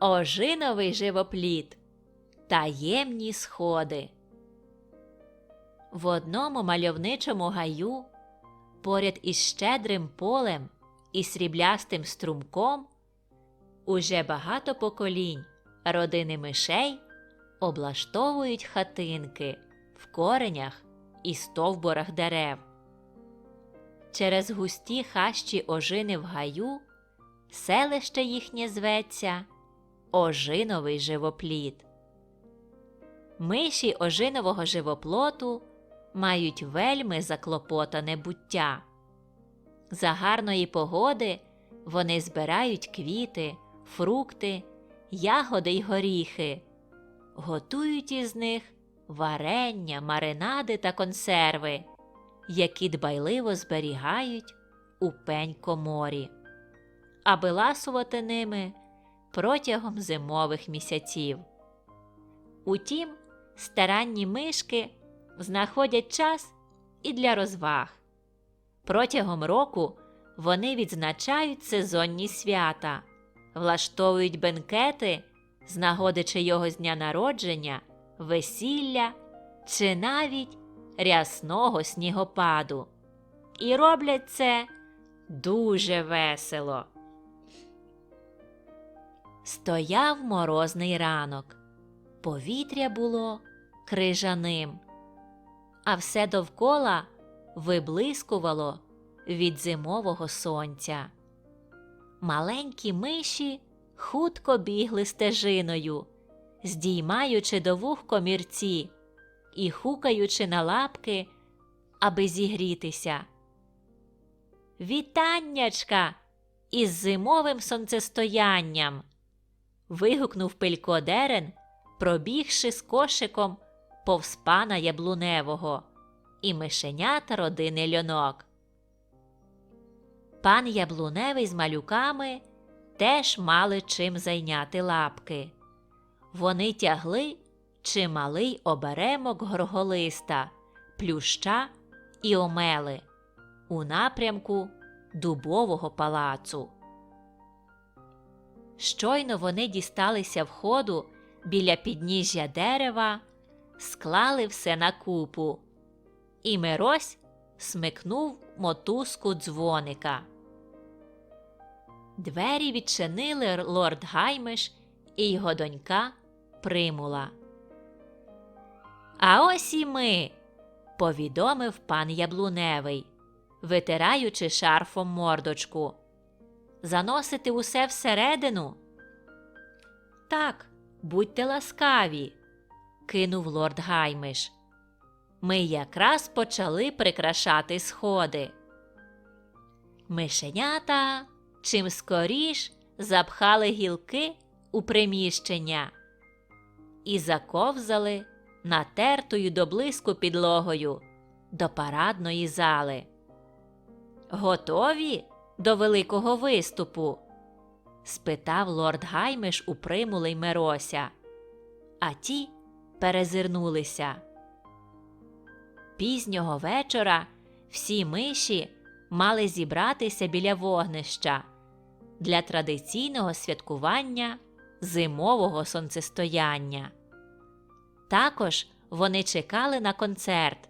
Ожиновий живопліт. Таємні сходи. В одному мальовничому гаю, поряд із щедрим полем і сріблястим струмком, уже багато поколінь родини мишей облаштовують хатинки в коренях і стовбурах дерев. Через густі хащі ожини в гаю селище їхнє зветься Ожиновий живопліт. Миші ожинового живоплоту мають вельми заклопотане буття. За гарної погоди вони збирають квіти, фрукти, ягоди й горіхи, готують із них варення, маринади та консерви, які дбайливо зберігають у пень коморі, аби ласувати ними протягом зимових місяців. Утім, старанні мишки знаходять час і для розваг. Протягом року вони відзначають сезонні свята, влаштовують бенкети з нагоди чийого з дня народження, весілля чи навіть рясного снігопаду. І роблять це дуже весело. Стояв морозний ранок. Повітря було крижаним, а все довкола виблискувало від зимового сонця. Маленькі миші хутко бігли стежиною, здіймаючи до вух комірці і хукаючи на лапки, аби зігрітися. Вітаннячка із зимовим сонцестоянням. Вигукнув Пилько Дерен, пробігши з кошиком повз пана яблуневого і мишенята родини льонок. Пан яблуневий з малюками теж мали чим зайняти лапки. Вони тягли чималий оберемок горголиста, плюща і омели у напрямку дубового палацу. Щойно вони дісталися входу біля підніжжя дерева, склали все на купу, і Мирось смикнув мотузку дзвоника. Двері відчинили лорд Гаймиш і його донька Примула. А ось і ми, повідомив пан Яблуневий, витираючи шарфом мордочку. Заносити усе всередину? Так, будьте ласкаві, кинув лорд Гаймиш. Ми якраз почали прикрашати сходи. Мишенята чим скоріш запхали гілки у приміщення і заковзали натертою до блиску підлогою до парадної зали. Готові до великого виступу? спитав лорд Гаймиш у примули й Мерося, а ті перезирнулися. Пізнього вечора всі миші мали зібратися біля вогнища для традиційного святкування зимового сонцестояння. Також вони чекали на концерт,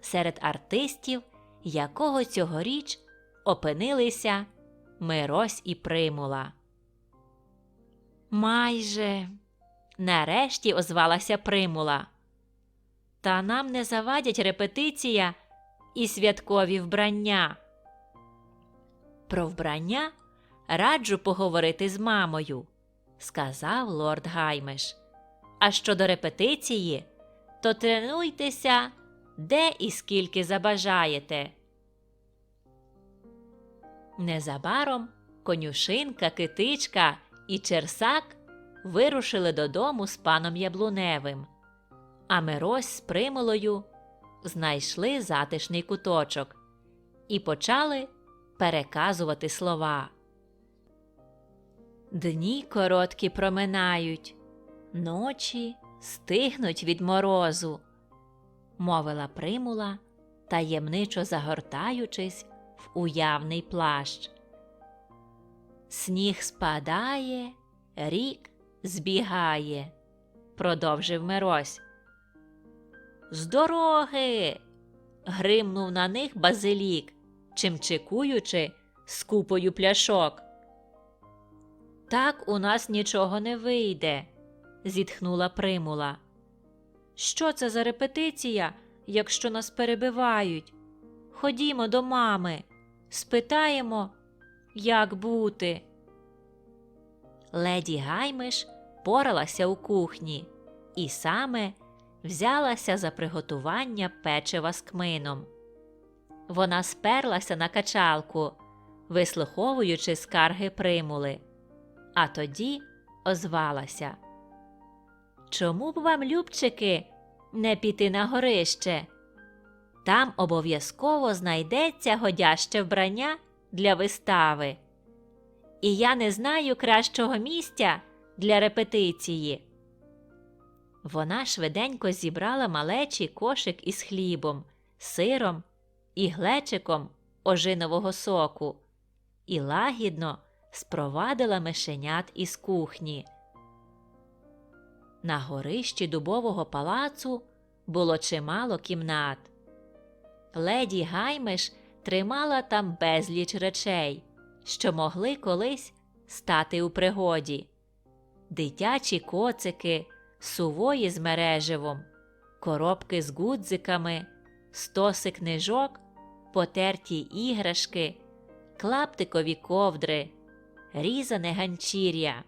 серед артистів якого цьогоріч опинилися Мирось і Примула. Майже нарешті озвалася Примула. Та нам не завадять репетиція і святкові вбрання. Про вбрання раджу поговорити з мамою, сказав лорд Гаймеш. А щодо репетиції, то тренуйтеся де і скільки забажаєте. Незабаром конюшинка, китичка і черсак вирушили додому з паном Яблуневим, а Мирось з примолою знайшли затишний куточок і почали переказувати слова. Дні короткі проминають, ночі стигнуть від морозу, мовила примула, таємничо загортаючись уявний плащ. Сніг спадає, Рік збігає, продовжив Мирось. З дороги. гримнув на них базилік, чимчикуючи з купою пляшок. Так у нас нічого не вийде, зітхнула примула. Що це за репетиція, якщо нас перебивають? Ходімо до мами, спитаємо, як бути. Леді Гаймиш поралася у кухні і саме взялася за приготування печива з кмином. Вона сперлася на качалку, вислуховуючи скарги примули, а тоді озвалася. Чому б вам, любчики, не піти на горище? Там обов'язково знайдеться годяще вбрання для вистави. І я не знаю кращого місця для репетиції. Вона швиденько зібрала малечий кошик із хлібом, сиром і глечиком ожинового соку і лагідно спровадила мишенят із кухні. На горищі дубового палацу було чимало кімнат. Леді Гаймиш тримала там безліч речей, що могли колись стати у пригоді. Дитячі коцики, сувої з мереживом, коробки з гудзиками, стоси книжок, потерті іграшки, клаптикові ковдри, різане ганчір'я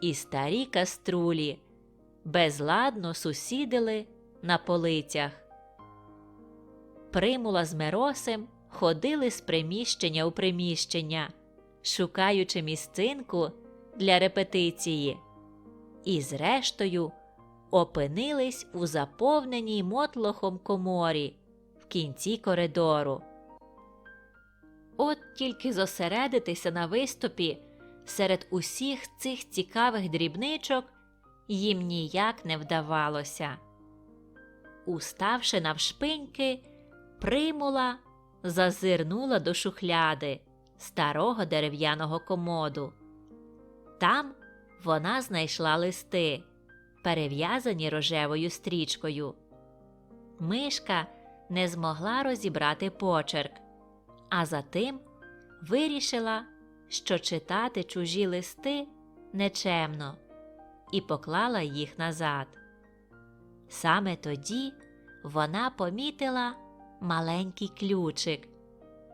і старі каструлі безладно сусідили на полицях. Примула з Миросем ходили з приміщення у приміщення, шукаючи місцинку для репетиції, і, зрештою, опинились у заповненій мотлохом коморі в кінці коридору. От тільки зосередитися на виступі серед усіх цих цікавих дрібничок їм ніяк не вдавалося. Уставши навшпиньки, примула зазирнула до шухляди старого дерев'яного комоду. Там вона знайшла листи, перев'язані рожевою стрічкою. Мишка не змогла розібрати почерк, а затим вирішила, що читати чужі листи нечемно, і поклала їх назад. Саме тоді вона помітила маленький ключик,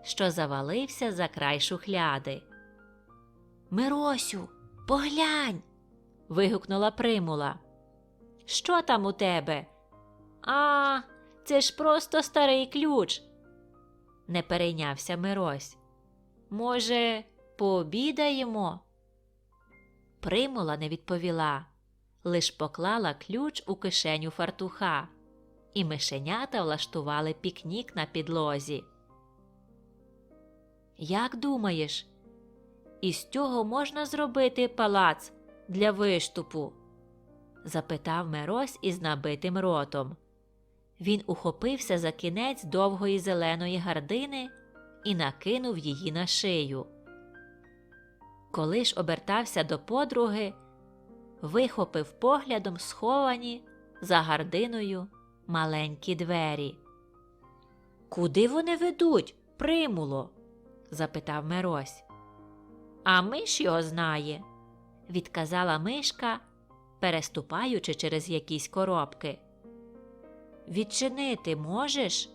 що завалився за край шухляди. Миросю, поглянь. вигукнула примула. Що там у тебе? А, це ж просто старий ключ. Не перейнявся Мирось. Може, пообідаємо? Примула не відповіла, лиш поклала ключ у кишеню фартуха, і мишенята влаштували пікнік на підлозі. Як думаєш, із цього можна зробити палац для виступу? запитав Мирось із набитим ротом. Він ухопився за кінець довгої зеленої гардини і накинув її на шию. Коли ж обертався до подруги, вихопив поглядом сховані за гардиною маленькі двері. Куди вони ведуть, примуло? запитав Мирось. А миш його знає, відказала мишка, переступаючи через якісь коробки. Відчинити можеш?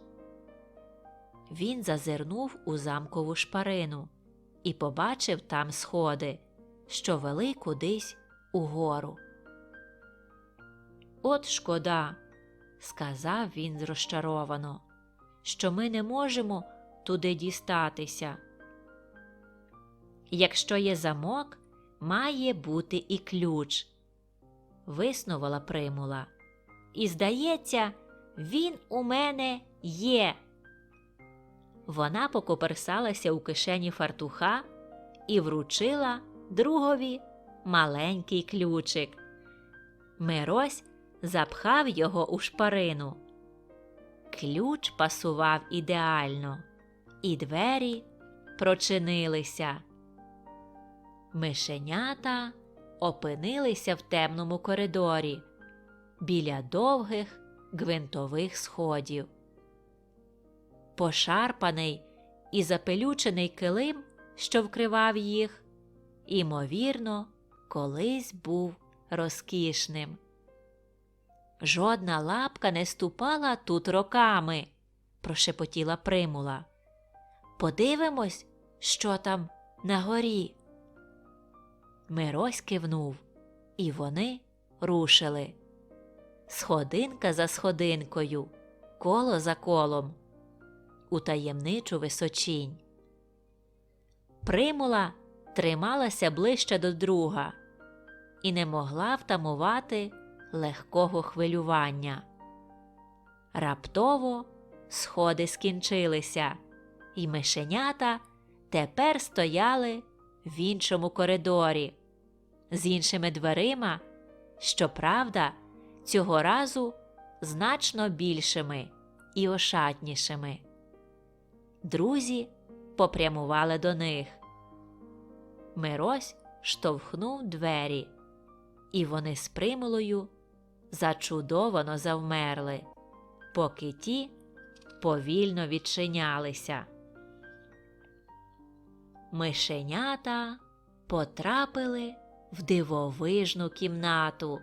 Він зазирнув у замкову шпарину і побачив там сходи, що вели кудись угору. От шкода, сказав він розчаровано, що ми не можемо туди дістатися. Якщо є замок, має бути і ключ, виснувала примула. І, здається, він у мене є. Вона покоперсалася у кишені фартуха і вручила другові маленький ключик. Мирось запхав його у шпарину. Ключ пасував ідеально, і двері прочинилися. Мишенята опинилися в темному коридорі біля довгих гвинтових сходів. Пошарпаний і запелючений килим, що вкривав їх, імовірно, колись був розкішним. Жодна лапка не ступала тут роками, прошепотіла примула. Подивимось, що там на горі. Мирось кивнув, і вони рушили. Сходинка за сходинкою, коло за колом, у таємничу височінь. Примула трималася ближче до друга і не могла втамувати легкого хвилювання. Раптово сходи скінчилися, і мишенята тепер стояли в іншому коридорі з іншими дверима, щоправда, цього разу значно більшими і ошатнішими. Друзі попрямували до них. Мирось штовхнув двері, і вони з примулою зачудовано завмерли, поки ті повільно відчинялися. Мишенята потрапили в дивовижну кімнату.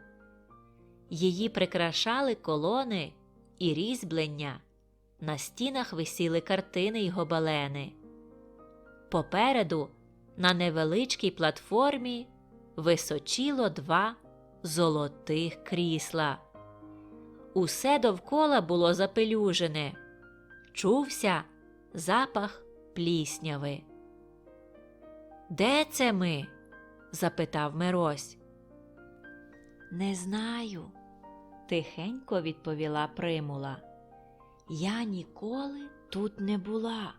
Її прикрашали колони і різьблення. На стінах висіли картини й гобелени. Попереду, на невеличкій платформі, височіло два золотих крісла. Усе довкола було запелюжене, чувся запах плісняви. Де це ми? запитав Мирось. Не знаю, тихенько відповіла примула. Я ніколи тут не була.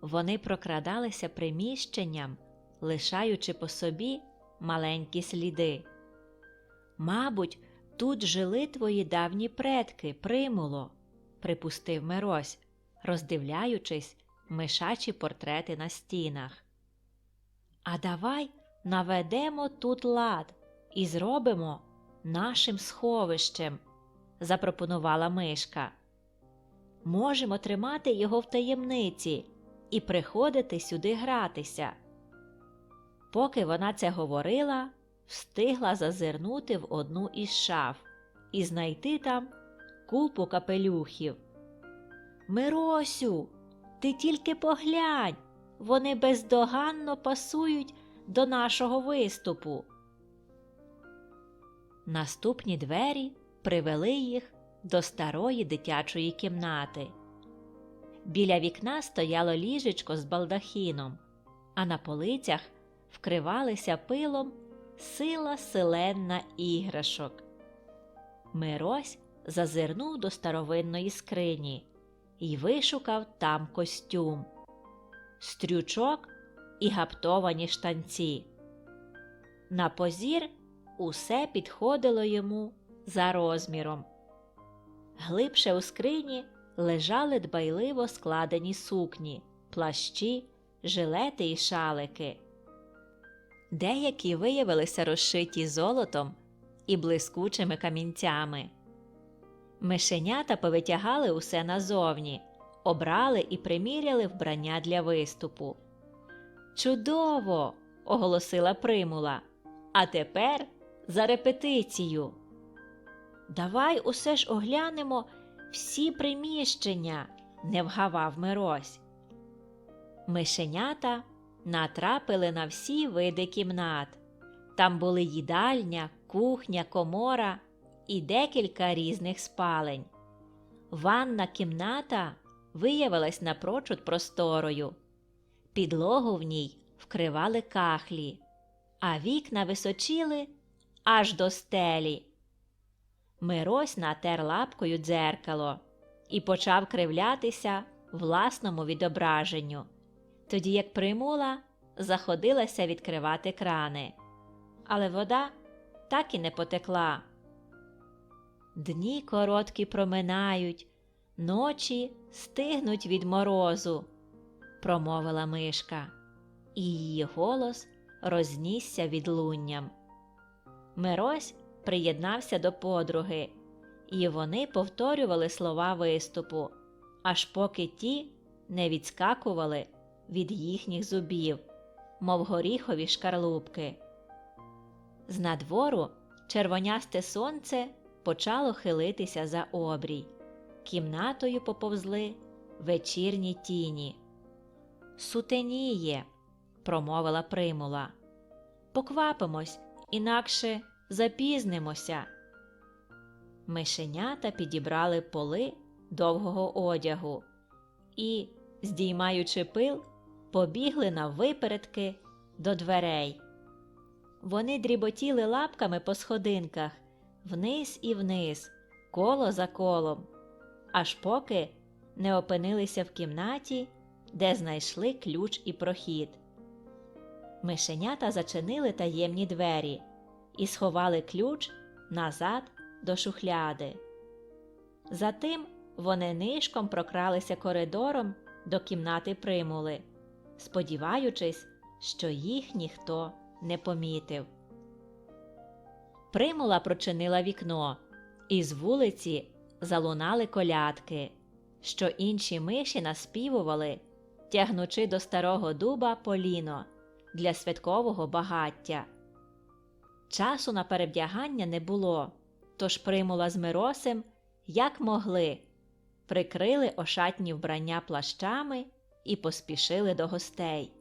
Вони прокрадалися приміщенням, лишаючи по собі маленькі сліди. Мабуть, тут жили твої давні предки, примуло, припустив Мирось, роздивляючись мишачі портрети на стінах. А давай наведемо тут лад і зробимо нашим сховищем, запропонувала мишка. Можемо тримати його в таємниці і приходити сюди гратися. Поки вона це говорила, встигла зазирнути в одну із шаф і знайти там купу капелюхів. Миросю, ти тільки поглянь, вони бездоганно пасують до нашого виступу. Наступні двері привели їх до старої дитячої кімнати. Біля вікна стояло ліжечко з балдахіном, а на полицях вкривалися пилом сила селенна іграшок. Мирось зазирнув до старовинної скрині і вишукав там костюм, стрючок і гаптовані штанці. На позір усе підходило йому за розміром. Глибше у скрині лежали дбайливо складені сукні, плащі, жилети і шалики. Деякі виявилися розшиті золотом і блискучими камінцями. Мишенята повитягали усе назовні, обрали і приміряли вбрання для виступу. Чудово! оголосила примула. А тепер за репетицію. Давай усе ж оглянемо всі приміщення, не вгавав Мирось. Мишенята натрапили на всі види кімнат. Там були їдальня, кухня, комора і декілька різних спалень. Ванна кімната виявилась напрочуд просторою. Підлогу в ній вкривали кахлі, а вікна височили аж до стелі. Мирось натер лапкою дзеркало і почав кривлятися власному відображенню, тоді як примула заходилася відкривати крани, але вода так і не потекла. Дні короткі проминають, ночі стигнуть від морозу, промовила мишка, і її голос рознісся відлунням. Мирось приєднався до подруги, і вони повторювали слова виступу, аж поки ті не відскакували від їхніх зубів, мов горіхові шкарлупки. З надвору червонясте сонце почало хилитися за обрій, кімнатою поповзли вечірні тіні. Сутеніє, промовила примула. Поквапимось, інакше запізнимося. Мишенята підібрали поли довгого одягу і, здіймаючи пил, побігли на випередки до дверей. Вони дріботіли лапками по сходинках вниз і вниз, коло за колом, аж поки не опинилися в кімнаті, де знайшли ключ і прохід. Мишенята зачинили таємні двері і сховали ключ назад до шухляди. Затим вони нишком прокралися коридором до кімнати примули, сподіваючись, що їх ніхто не помітив. Примула прочинила вікно, і з вулиці залунали колядки, що інші миші наспівували, тягнучи до старого дуба поліно для святкового багаття. Часу на перевдягання не було, тож примула з Миросем, як могли, прикрили ошатні вбрання плащами і поспішили до гостей.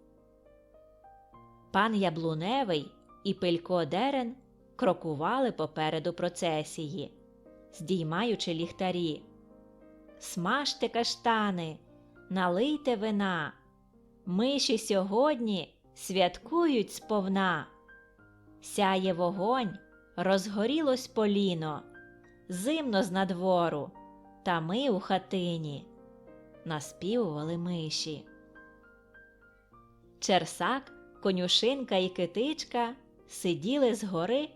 Пан Яблуневий і Пилько Дерен крокували попереду процесії, здіймаючи ліхтарі. Смажте каштани, налийте вина. Миші сьогодні святкують сповна. Сяє вогонь, розгорілось поліно, зимно з надвору, та ми у хатині. Наспівували миші. Черсак, конюшинка і китичка сиділи згори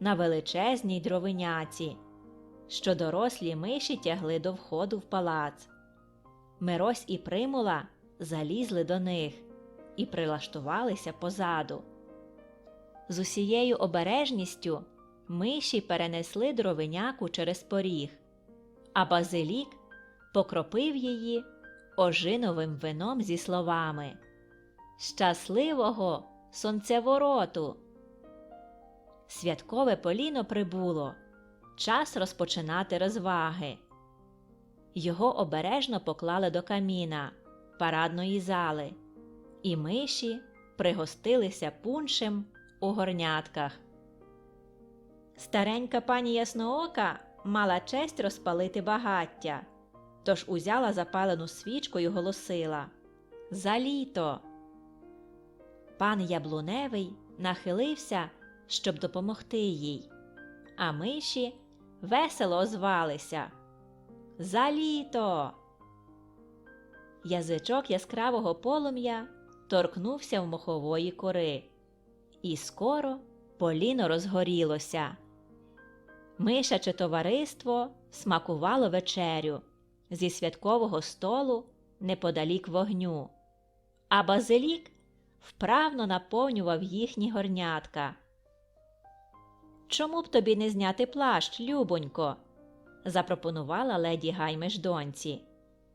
на величезній дровиняці, що дорослі миші тягли до входу в палац. Мирось і примула залізли до них і прилаштувалися позаду. З усією обережністю миші перенесли дровиняку через поріг, а базилік покропив її ожиновим вином зі словами Щасливого сонцевороту! Святкове поліно прибуло. Час розпочинати розваги. Його обережно поклали до каміна парадної зали, і миші пригостилися пуншем у горнятках. Старенька пані Ясноока мала честь розпалити багаття, тож узяла запалену свічку й голосила За літо. Пан Яблуневий нахилився, щоб допомогти їй, а миші весело озвалися. За літо. Язичок яскравого полум'я торкнувся в мохової кори, і скоро поліно розгорілося. Мишаче товариство смакувало вечерю зі святкового столу неподалік вогню, а базилік вправно наповнював їхні горнятка. Чому б тобі не зняти плащ, любонько? запропонувала леді Гаймеш доньці.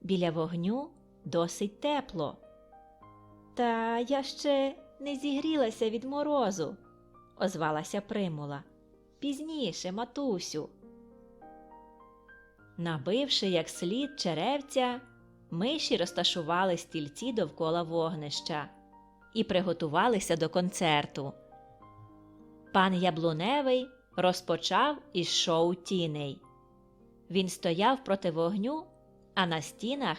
Біля вогню досить тепло. Та я ще не зігрілася від морозу, озвалася примула. Пізніше, матусю. Набивши як слід черевця, миші розташували стільці довкола вогнища і приготувалися до концерту. Пан Яблуневий розпочав із шоу тіней. Він стояв проти вогню, а на стінах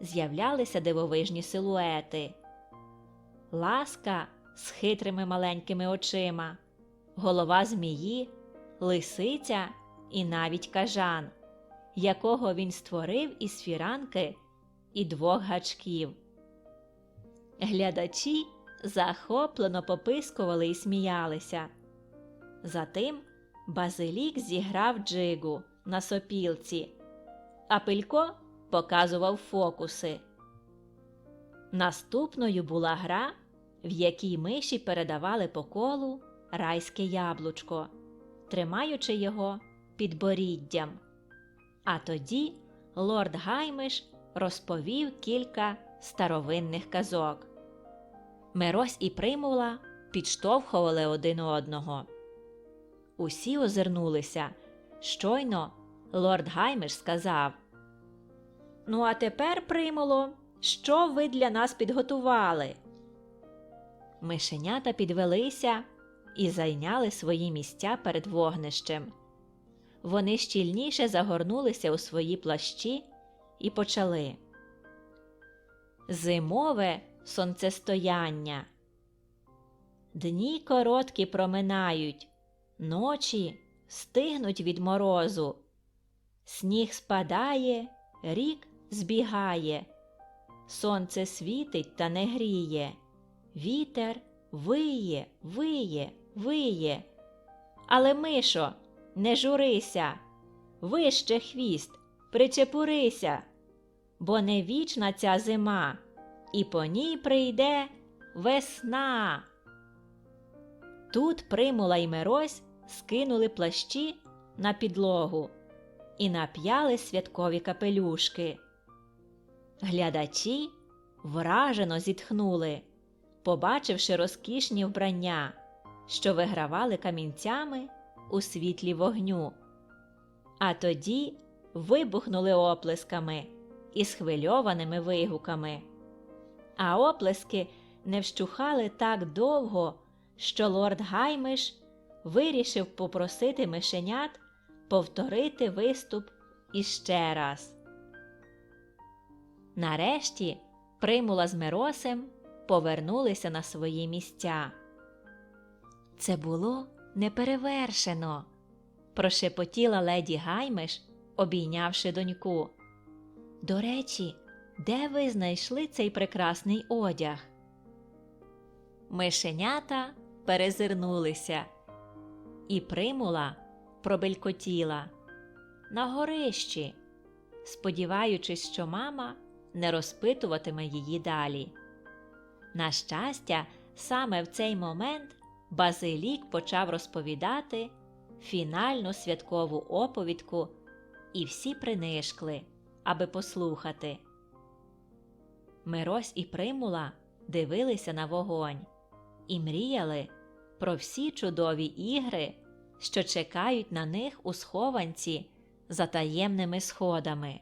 з'являлися дивовижні силуети. Ласка з хитрими маленькими очима, голова змії, лисиця і навіть кажан, якого він створив із фіранки і двох гачків. Глядачі захоплено попискували і сміялися. Затим Базилік зіграв джигу на сопілці, а Пилько показував фокуси. Наступною була гра в якій миші передавали по колу райське яблучко, тримаючи його під боріддям. А тоді лорд Гаймиш розповів кілька старовинних казок. Мирось і Примула підштовхували один одного. Усі озирнулися. Щойно лорд Гаймиш сказав Ну, а тепер, Примуло, що ви для нас підготували? Мишенята підвелися і зайняли свої місця перед вогнищем. Вони щільніше загорнулися у свої плащі і почали. Зимове сонцестояння. Дні короткі проминають, ночі стигнуть від морозу. Сніг спадає, рік збігає, сонце світить та не гріє, вітер виє, виє, виє. Але, Мишо, не журися, вище хвіст, причепурися, бо не вічна ця зима, і по ній прийде весна. Тут Примула й Мирось скинули плащі на підлогу і нап'яли святкові капелюшки. Глядачі вражено зітхнули, побачивши розкішні вбрання, що вигравали камінцями у світлі вогню. А тоді вибухнули оплесками і схвильованими вигуками. А оплески не вщухали так довго, що лорд Гаймиш вирішив попросити мишенят повторити виступ іще раз. Нарешті Примула з Миросем повернулися на свої місця. Це було неперевершено, прошепотіла леді Гаймиш, обійнявши доньку. До речі, де ви знайшли цей прекрасний одяг? Мишенята перезирнулися, і примула пробелькотіла на горищі, сподіваючись, що мама не розпитуватиме її далі. На щастя, саме в цей момент Базилік почав розповідати фінальну святкову оповідку, і всі принишкли, аби послухати. Мирось і Примула дивилися на вогонь і мріяли про всі чудові ігри, що чекають на них у схованці за таємними сходами.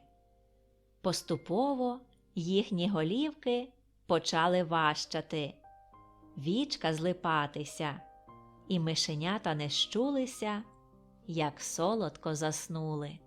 Поступово їхні голівки почали важчати, вічка злипатися, і мишенята не щулися, як солодко заснули.